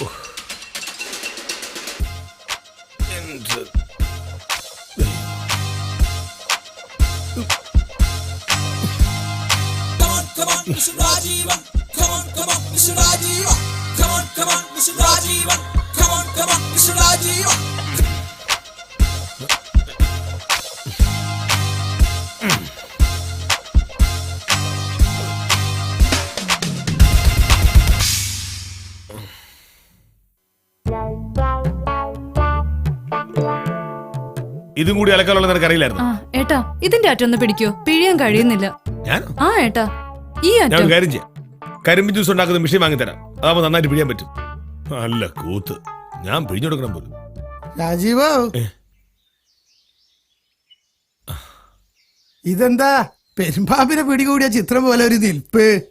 Uh, come on, come on, Mr. Rajivan. Come on, come on, Mr. Rajivan. Come on, come on, Mr. Rajivan. Come on, come on, Mr. Rajivan. ഇതും കൂടി അലക്കാനുള്ള നിനക്ക് അറിയില്ലായിരുന്നു ആ ഏട്ടാ ഇതിന്റെ അറ്റൊന്ന് പിടിക്കോ. പിഴിയാൻ കഴിയുന്നില്ല. ഞാൻ ആ ഏട്ടാ ഈ ഞാൻ അറ്റം. ഒരു കാര്യം ചെയ്യാം. കരിമ്പ് ജ്യൂസ് ഉണ്ടാക്കുന്ന വാങ്ങി വാങ്ങിത്തരാം. അതാവുമ്പോ നന്നായിട്ട് പിഴിയാൻ പറ്റും. നല്ല കൂത്ത്. ഞാൻ പിഴിഞ്ഞു കൊടുക്കണം പോലും. രാജീവ്. ഇതെന്താ? പെരുമ്പാമ്പിനെ പിടികൂടിയ ചിത്രം പോലെ ഒരു നിൽപ്പ്.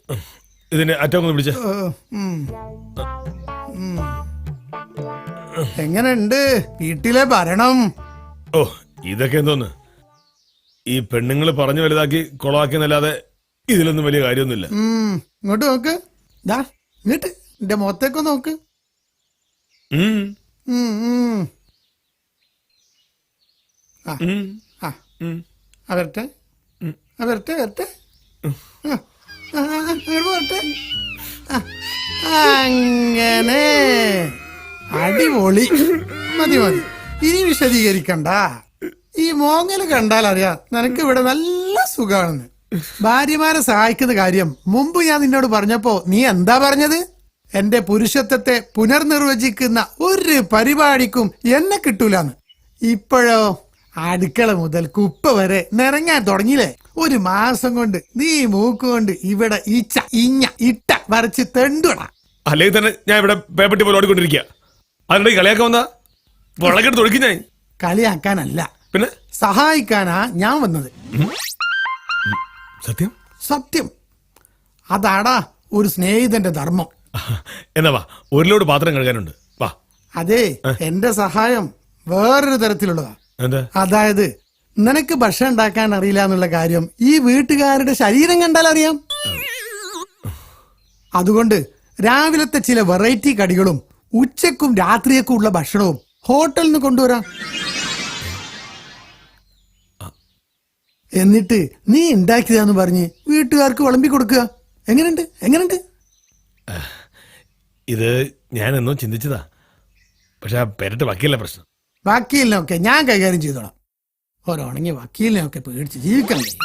ഇതിന്റെ അറ്റം ഒന്ന് പിടിച്ച. എങ്ങനെ ഉം. ഉം. എങ്ങനുണ്ട് വീട്ടിലെ ഭരണം. ഓ ഇതൊക്കെ എന്തോന്ന്? ഈ പെണ്ണുങ്ങൾ പറഞ്ഞു വലുതാക്കി കൊളവാക്കിയെന്നല്ലാതെ ഇതിലൊന്നും വലിയ കാര്യമൊന്നുമില്ല. ഇങ്ങോട്ട് നോക്ക്. ദാ ഇങ്ങോട്ട്. എന്റെ മുഖത്തേക്ക് നോക്ക്. ആ വരട്ടെ. വരട്ടെ വരട്ടെ. വരട്ടെ. അങ്ങനെ. അടിപൊളി. മതി മതി. ഇനി വിശദീകരിക്കണ്ട. ഈ മോങ്ങൽ കണ്ടാൽ അറിയാം നിനക്ക് ഇവിടെ നല്ല സുഖാണെന്ന്. ഭാര്യമാരെ സഹായിക്കുന്ന കാര്യം മുമ്പ് ഞാൻ നിന്നോട് പറഞ്ഞപ്പോ നീ എന്താ പറഞ്ഞത്? എന്റെ പുരുഷത്വത്തെ പുനർനിർവചിക്കുന്ന ഒരു പരിപാടിക്കും എന്നെ കിട്ടൂലെന്ന്. ഇപ്പോഴോ അടുക്കള മുതൽ കുപ്പ വരെ നിറങ്ങാൻ തുടങ്ങിയില്ലേ? ഒരു മാസം കൊണ്ട് നീ മൂക്കുകൊണ്ട് ഇവിടെ ഇച്ച ഇഞ്ഞ ഇട്ട വരച്ച് തെണ്ടുട. അല്ലെങ്കിൽ തന്നെ ഞാൻ ഇവിടെ പേപ്പട്ടി പോലെ ഓടിക്കൊണ്ടിരിക്കുക. അതിനിടെ ഈ കളിയാക്കാൻ വന്നാ? വളക്കെടുത്ത് ഞാൻ. കളിയാക്കാനല്ല. പിന്നെ? സഹായിക്കാനാ ഞാൻ വന്നത്. സത്യം? സത്യം. അതാടാ ഒരു സ്നേഹിതന്റെ ധർമ്മം. എന്നാ വാ ഒരു ലോഡ് പാത്രം കഴുകാനുണ്ട്. വാ. അതെ എന്റെ സഹായം വേറൊരു തരത്തിലുള്ളതാ. എന്താ? അതായത് നിനക്ക് ഭക്ഷണം ഉണ്ടാക്കാൻ അറിയില്ല എന്നുള്ള കാര്യം ഈ വീട്ടുകാരുടെ ശരീരം കണ്ടാൽ അറിയാം. അതുകൊണ്ട് രാവിലത്തെ ചില വെറൈറ്റി കടികളും ഉച്ചക്കും രാത്രിയൊക്കെ ഉള്ള ഭക്ഷണവും ഹോട്ടലിൽ നിന്ന് കൊണ്ടുവരാം. എന്നിട്ട് നീ ഉണ്ടാക്കിയതാന്ന് പറഞ്ഞ് വീട്ടുകാർക്ക് വിളമ്പി കൊടുക്കുക. എങ്ങനെയുണ്ട്? എങ്ങനെയുണ്ട്? ഇത് ഞാൻ എന്നോ ചിന്തിച്ചതാ. പക്ഷെ ആ പെരട്ട് വക്കീല പ്രശ്നം. വക്കീലിനൊക്കെ ഞാൻ കൈകാര്യം ചെയ്തോളാം. ഓരോ ഉണങ്ങിയ വക്കീലിനെയൊക്കെ പേടിച്ച് ജീവിക്കാൻ കഴിയും.